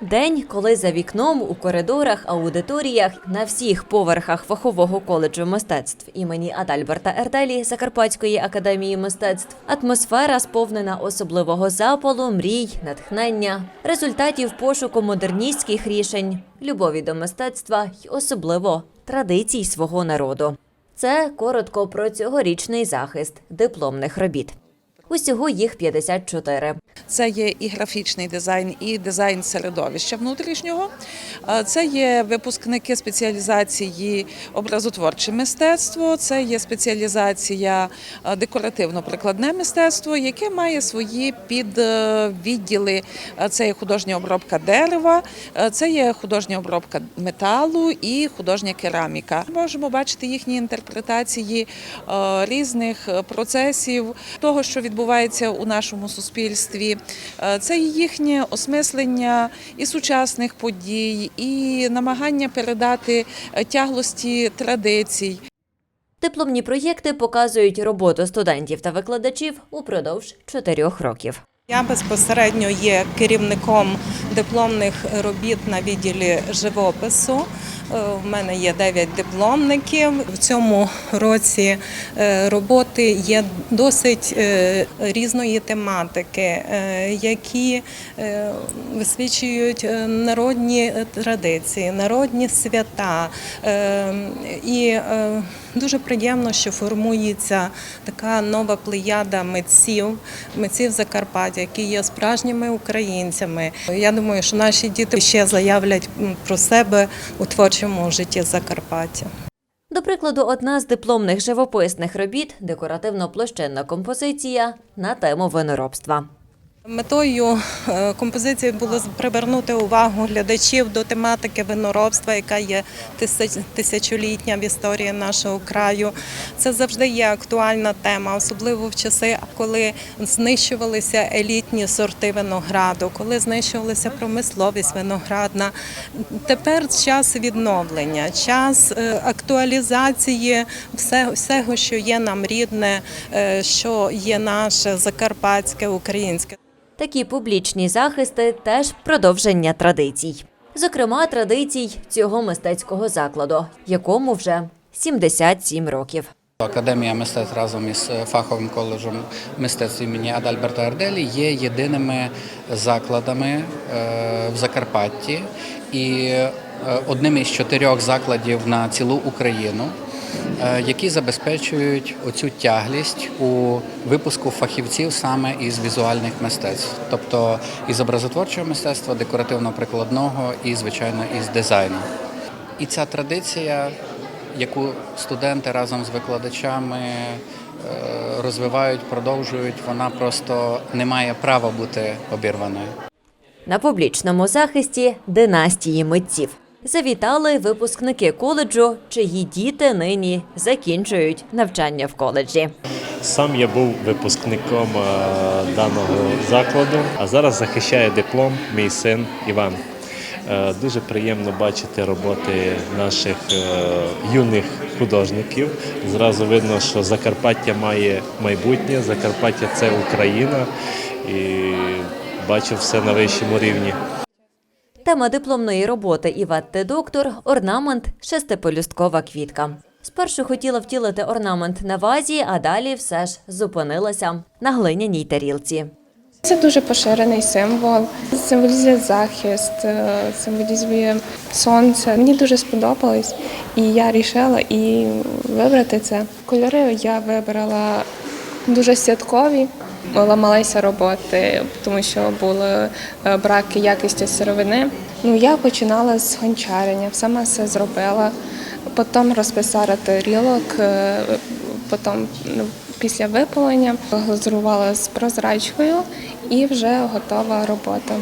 День, коли за вікном у коридорах, аудиторіях на всіх поверхах фахового коледжу мистецтв імені Адальберта Ерделі Закарпатської академії мистецтв атмосфера сповнена особливого запалу, мрій, натхнення, результатів пошуку модерністських рішень, любові до мистецтва й особливо традицій свого народу. Це коротко про цьогорічний захист дипломних робіт. Усього їх 54. Це є і графічний дизайн, і дизайн середовища внутрішнього. Е, Це є випускники спеціалізації образотворче мистецтво, це є спеціалізація е, декоративно-прикладне мистецтво, яке має свої підвідділи. Е, Це є художня обробка дерева, це є художня обробка металу і художня кераміка. Можемо бачити їхні інтерпретації різних процесів того, що відбувається у нашому суспільстві. Е, Це їхнє осмислення і сучасних подій, і намагання передати е, тяглості традицій. Дипломні проєкти показують роботу студентів та викладачів упродовж чотирьох років. Я безпосередньо є керівником дипломних робіт на відділі живопису. Е, В мене є 9 дипломників. В цьому році е, роботи є досить е, різної тематики, е, які е, висвічують е, народні традиції, народні свята. Е, І е, дуже приємно, що формується така нова плеяда митців, митців Закарпаття, які є справжніми українцями. Я думаю, що наші діти ще заявлять про себе у творчому житті Закарпаття. До прикладу, одна з дипломних живописних робіт декоративно-площинна композиція на тему виноробства. Метою е, композиції було привернути увагу глядачів до тематики виноробства, яка є тисячолітня в історії нашого краю. Це завжди є актуальна тема, особливо в часи, коли знищувалися елітні сорти винограду, коли знищувалася промисловість виноградна. Тепер час відновлення, час е, актуалізації всього, що є нам рідне, е, що є наше закарпатське, українське. Такі публічні захисти теж продовження традицій. Зокрема, традицій цього мистецького закладу, якому вже 77 років. Академія мистецтв разом із е, фаховим коледжем мистецтв імені Адальберта Арделі є єдиними закладами е, в Закарпатті і е, одним із чотирьох закладів на цілу Україну, які забезпечують оцю тяглість у випуску фахівців саме із візуальних мистецтв, тобто із образотворчого мистецтва, декоративно-прикладного і, звичайно, із дизайну. І ця традиція, яку студенти разом з викладачами е, розвивають, продовжують, вона просто не має права бути обірваною. На публічному захисті династії митців завітали випускники коледжу, чиї діти нині закінчують навчання в коледжі. Сам я був випускником е, даного закладу, а зараз захищає диплом мій син Іван. Е, Дуже приємно бачити роботи наших е, юних художників. Зразу видно, що Закарпаття має майбутнє, Закарпаття це Україна і бачу все на вищому рівні. Тема дипломної роботи Іватте доктор орнамент шестипелюсткова квітка. Спершу хотіла втілити орнамент на вазі, а далі все ж зупинилася на глиняній тарілці. Це дуже поширений символ. Символізує захист, е, символізує сонце. Мені дуже сподобалось, і я вирішила і вибрати це. Кольори я вибрала дуже святкові. Ламалися роботи, тому що був е, брак якості сировини. Ну я починала з гончарення, сама все зробила. Потім розписала тарілок, е, потім ну, після випалення глазурувала з прозрачкою і вже готова робота.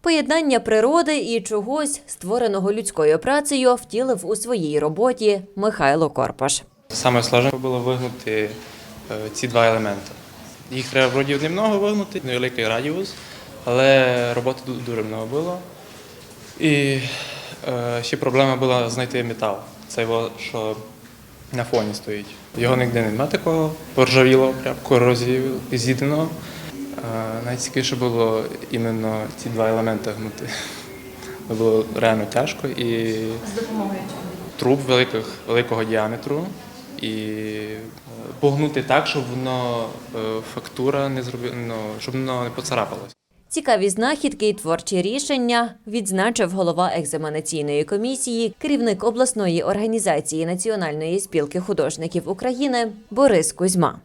Поєднання природи і чогось, створеного людською працею, втілив у своїй роботі Михайло Корпаш. Саме сложне було вигнути е, ці два елементи. Їх треба вроді немного вигнути, невеликий радіус, але роботи дуже много було. І е, ще проблема була знайти метал. Це його, що на фоні стоїть. Його ніде немає такого, поржавіло, прям корозію з'їденого. Е, найцікавіше було іменно ці два елементи гнути. було реально тяжко і З допомогою труб великих, великого діаметру і погнути так, щоб воно е, фактура не зробила, ну, щоб воно не поцарапалось. Цікаві знахідки і творчі рішення відзначив голова екзаменаційної комісії, керівник обласної організації Національної спілки художників України Борис Кузьма.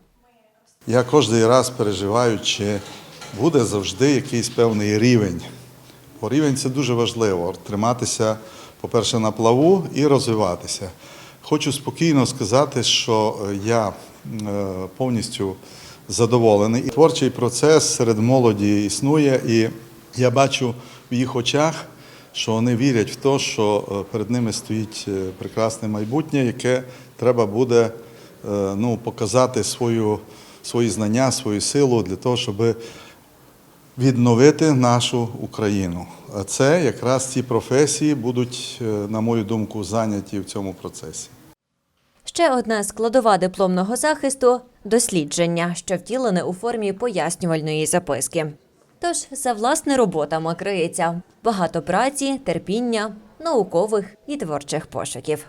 Я кожен раз переживаю, чи буде завжди якийсь певний рівень. Бо рівень це дуже важливо триматися, по-перше, на плаву і розвиватися. Хочу спокійно сказати, що я повністю задоволений. Творчий процес серед молоді існує, і я бачу в їх очах, що вони вірять в те, що е, перед ними стоїть е, прекрасне майбутнє, яке треба буде е, ну, показати свою, свої знання, свою силу для того, щоб відновити нашу Україну. А це якраз ці професії будуть, е, на мою думку, зайняті в цьому процесі. Ще одна складова дипломного захисту дослідження, що втілене у формі пояснювальної записки. Тож за власне роботами криється багато праці, терпіння, наукових і творчих пошуків.